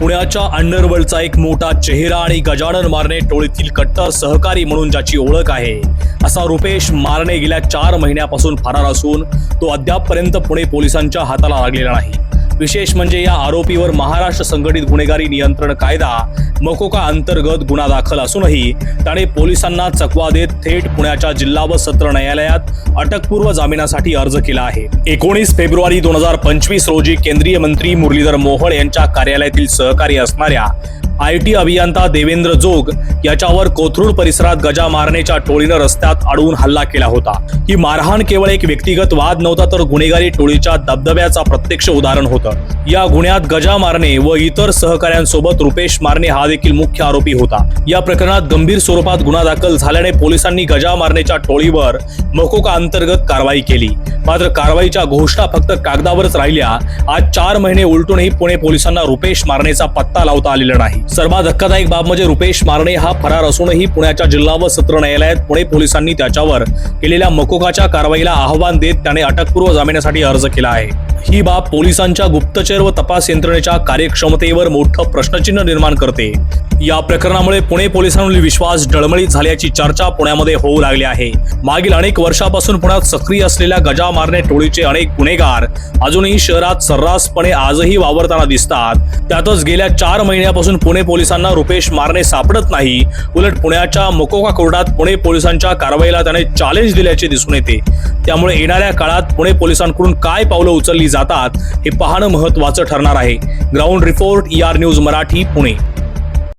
पुण्याच्या अंडरवर्ल्डचा एक मोठा चेहरा आणि गजानन मारणे टोळीतील कट्टर सहकारी म्हणून ज्याची ओळख आहे. असा रुपेश मारणे गेल्या चार महिन्यापासून फरार असून तो अद्यापपर्यंत पुणे पोलिसांच्या हाताला लागलेला नाही. विशेष म्हणजे या आरोपीवर महाराष्ट्र संघटित गुन्हेगारी नियंत्रण कायदा मकोका अंतर्गत गुन्हा दाखल असूनही त्याने पोलिसांना चकवा देत थेट पुण्याच्या जिल्हा व सत्र न्यायालयात अटकपूर्व जामिनासाठी अर्ज केला आहे. एकोणीस फेब्रुवारी दोन हजार पंचवीस रोजी केंद्रीय मंत्री मुरलीधर मोहोळ यांच्या कार्यालयातील सहकारी असणाऱ्या आय टी अभियंता देवेंद्र जोग याच्यावर कोथरूड परिसरात गजा मारण्याच्या टोळीनं रस्त्यात अडवून हल्ला केला होता. ही मारहाण केवळ एक व्यक्तिगत वाद नव्हता तर गुन्हेगारी टोळीच्या दबदब्याचा प्रत्यक्ष उदाहरण होतं. या गुन्ह्यात गजा मारणे व इतर सहकाऱ्यांसोबत रुपेश मारणे हा देखील मुख्य आरोपी होता. या प्रकरणात गंभीर स्वरूपात गुन्हा दाखल झाल्याने पोलिसांनी गजा मारण्याच्या टोळीवर मकोका अंतर्गत कारवाई केली. मात्र कारवाईच्या घोषणा फक्त कागदावरच राहिल्या. आज चार महिने उलटूनही पुणे पोलिसांना रुपेश मारणेचा पत्ता लावता आलेला नाही. सर्वात धक्कादायक बाब म्हणजे रुपेश मारणे हा फरार असूनही पुण्याच्या जिल्हा व सत्र न्यायालयात पुणे पोलिसांनी त्याच्यावर केलेल्या मकोकाच्या कारवाईला आव्हान देत त्याने अटकपूर्व जामिनासाठी अर्ज केला आहे. ही बाब पोलिसांच्या गुप्तचर व तपास यंत्रणेच्या कार्यक्षमतेवर मोठं प्रश्नचिन्ह निर्माण करते. या प्रकरणामुळे पुणे पोलिसांवरील विश्वास डळमळीत झाल्याची चर्चा पुण्यामध्ये होऊ लागली आहे. मागील अनेक वर्षापासून पुण्यात सक्रिय असलेल्या गजा मारणे टोळीचे अनेक गुन्हेगार अजूनही शहरात सर्रासपणे आजही वावरताना दिसतात. त्यातच गेल्या चार महिन्यापासून पुणे पोलिसांना रुपेश मारणे सापडत नाही. उलट पुण्याच्या मकोका कोर्टात पुणे पोलिसांच्या कारवाईला त्याने चॅलेंज दिल्याचे दिसून येते. त्यामुळे येणाऱ्या काळात पुणे पोलिसांकडून काय पावलं उचलली जातात हे पाहणं महत्वाचं ठरणार आहे. Ground report E R news Marathi Pune.